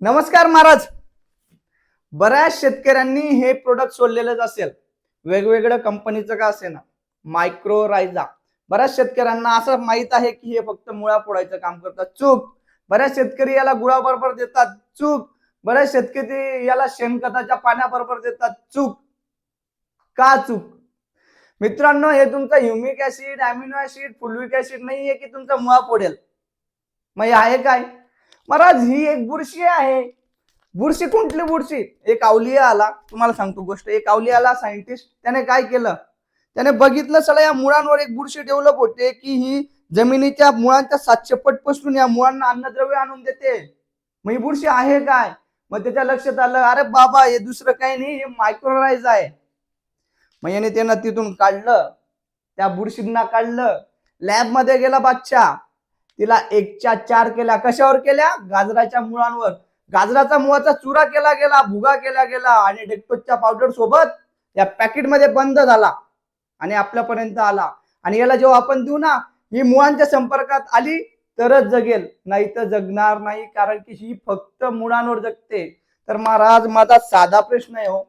नमस्कार महाराज. बऱ्याच शेतकऱ्यांनी हे प्रोडक्ट सोडलेलंच असेल. वेगवेगळ्या कंपनीचं का असे ना मायक्रो रायझा बऱ्याच शेतकऱ्यांना असं माहीत आहे की हे फक्त मुळा फोडायचं काम करतात. चूक. बऱ्याच शेतकरी याला गुळाबरोबर देतात. चूक. बऱ्याच शेतकरी याला शेणखताच्या पाण्याबरोबर देतात. चूक. का चूक? मित्रांनो हे तुमचं humic acid amino acid fulvic acid नाहीये की तुमचा मुळा फोडेल. मग हे आहे काय? महाराज ही एक बुरशी आहे. बुरशी कुठली बुरशी? एक अवलिया आला तुम्हाला सांगतो गोष्ट एक अवलिया आला सायंटिस्ट त्याने काय केलं? त्याने बघितलं सगळं या मुळांवर एक बुरशी डेव्हलप होते की ही जमिनीच्या मुळांच्या सातशे पट पसरून या मुळांना अन्नद्रव्य आणून देते. मग ही बुरशी आहे काय? मग त्याच्या लक्षात आलं अरे बाबा हे दुसरं काही नाही हे मायक्रोराईज आहे. मग याने त्यांना तिथून काढलं त्या बुरशींना काढलं. लॅबमध्ये गेला बादशाह. तिला एकच्या चार केल्या. कशावर केल्या? गाजराच्या मुळांवर. गाजराचा मुळाचा चुरा केला गेला भुगा केला गेला आणि डेक्टोजच्या पावडर सोबत या पॅकेटमध्ये बंद झाला आणि आपल्यापर्यंत आला. आणि याला जेव्हा आपण देऊ ना ही मुळांच्या संपर्कात आली तरच जगेल. नाही तर जगणार नाही कारण की ही फक्त मुळांवर जगते. तर महाराज माझा साधा प्रश्न आहे हो.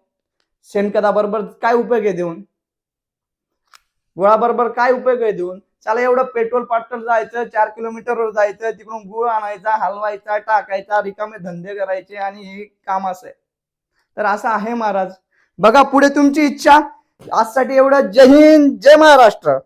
शेणखताबरोबर काय उपयोग आहे देऊन? गुळाबरोबर काय उपयोग आहे देऊन? चला एवढं पेट्रोल पाटल जायचं चार किलोमीटरवर जायचं तिकडून गुळ आणायचा हलवायचा टाकायचा रिकामे धंदे करायचे आणि हे काम असं आहे. तर असं आहे महाराज. बघा पुढे तुमची इच्छा. आजसाठी एवढं जय हिंद जय महाराष्ट्र.